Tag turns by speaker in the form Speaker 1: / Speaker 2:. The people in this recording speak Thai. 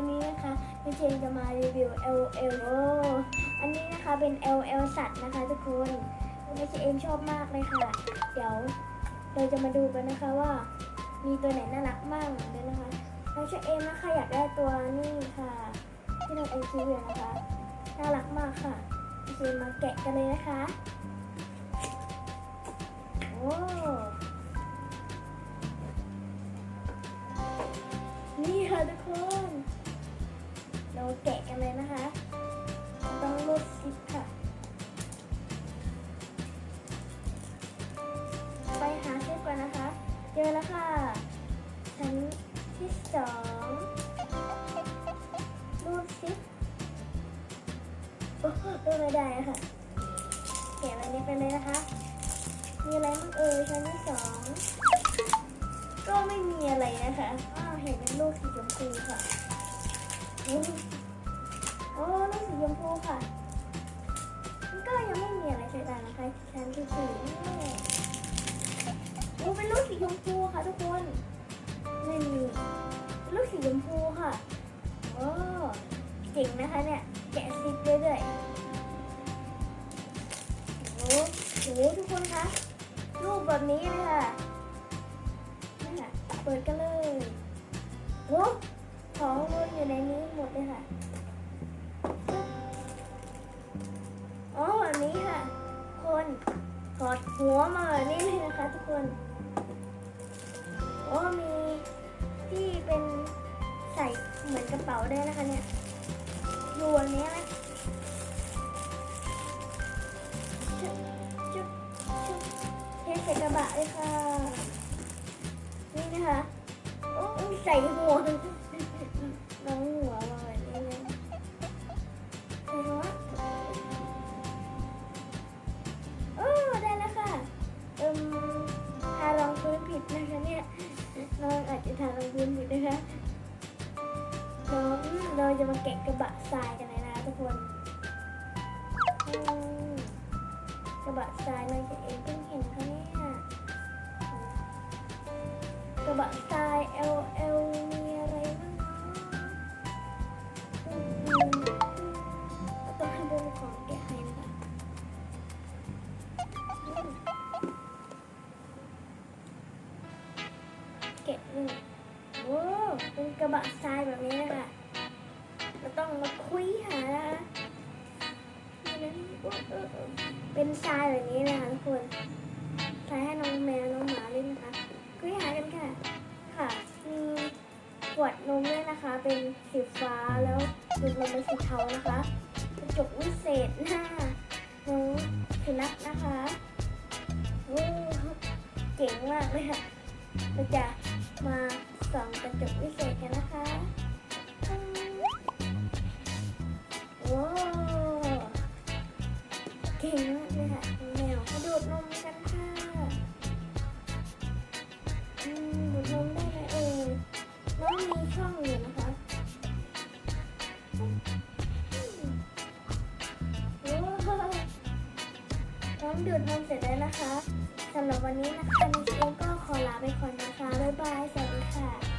Speaker 1: วันนี้นะคะพี่เจนจะมารีวิว LL โออันนี้นะคะเป็น LL สัตว์นะคะทุกคนพี่เจนชอบมากเลยค่ะ เดี๋ยวเราจะมาดูกันนะคะว่า มีตัวไหนน่ารักบ้างเลยนะคะน้องเชเอมนะคะอยากได้ตัวนี้ค่ะ ที่น้องเอ็นซีเวียนะคะ น่ารักมากค่ะพี่เจนมาแกะกันเลยนะคะโอ้นี่ค่ะทุกคน จอแล้วค่ะ ชั้นที่สองรูดซิปโอ้โหรูดไม่ได้ค่ะแกะแบบนี้ไปเลยนะคะ มีอะไรบ้างเอ่ยชั้นที่สองก็ไม่มีอะไรนะคะอ้าวเห็นเป็นลูกสีชมพูค่ะอืมโอ้ลูกสีชมพูค่ะ จ๋งนะคะเนี่ยแกะซิปเรื่อยๆโอ้โหทุกคนคะรูปแบบนี้เลยค่ะนี่ค่ะเปิดกันเลยโอ้ของมันอยู่ในนี้หมดเลยค่ะอ๋อแบบนี้ค่ะ คนถอดหัวมาแบบนี้เลยนะคะ ทุกคนโอ้มีที่เป็นใส่เหมือนกระเป๋าได้นะคะเนี่ย อยู่อันนี้นะชุบชุบชุบเทใส่กระบะเลยค่ะ นี่นะคะโอ้ใส่หัวน้องหัวมาแบบนี้เลยใส่หัวโอ้ได้แล้วค่ะเอิมทารองพื้นผิดนะคะเนี่ยน้องอาจจะทารองพื้นผิดนะคะ น้องเราจะมาแกะกระบะทรายกันเลยนะทุกคนกระบะทรายเราจะเองเพิ่งเห็นค่ะเนี่ยกระบะทราย L L มีอะไรบ้างเนาะต้องให้ดูของแกะให้นะคะอืมแกะนี่ โอ้เป็นกระบะทรายแบบนี้นะคะเราต้องมาคุยหานะคะเออเป็นทรายแบบนี้นะคะทุกคนทรายให้น้องแมวน้องหมาเล่นนะคะคุยหากันค่ะ ค่ะมีขวดนมด้วยนะคะ เป็นสีฟ้าแล้วดูดนมเป็นสีเทานะคะกระจกวิเศษหน้าน้องสุนัขนะคะโอ้เจ๋งมากเลยค่ะเราจะมา ส่องกระจกวิเศษกันนะคะว้าวเก่งมากเลยค่ะแมวมาดูดนมกันค่ะดูดนมได้ไหมเอ่ยน้องมีช่องอยู่นะคะอืมโอ้น้องดูดนมเสร็จแล้วนะคะ สำหรับวันนี้นะคะใน้องเองก็ขอลาไปก่อนนะคะ บ๊ายบาย สวัสดีค่ะ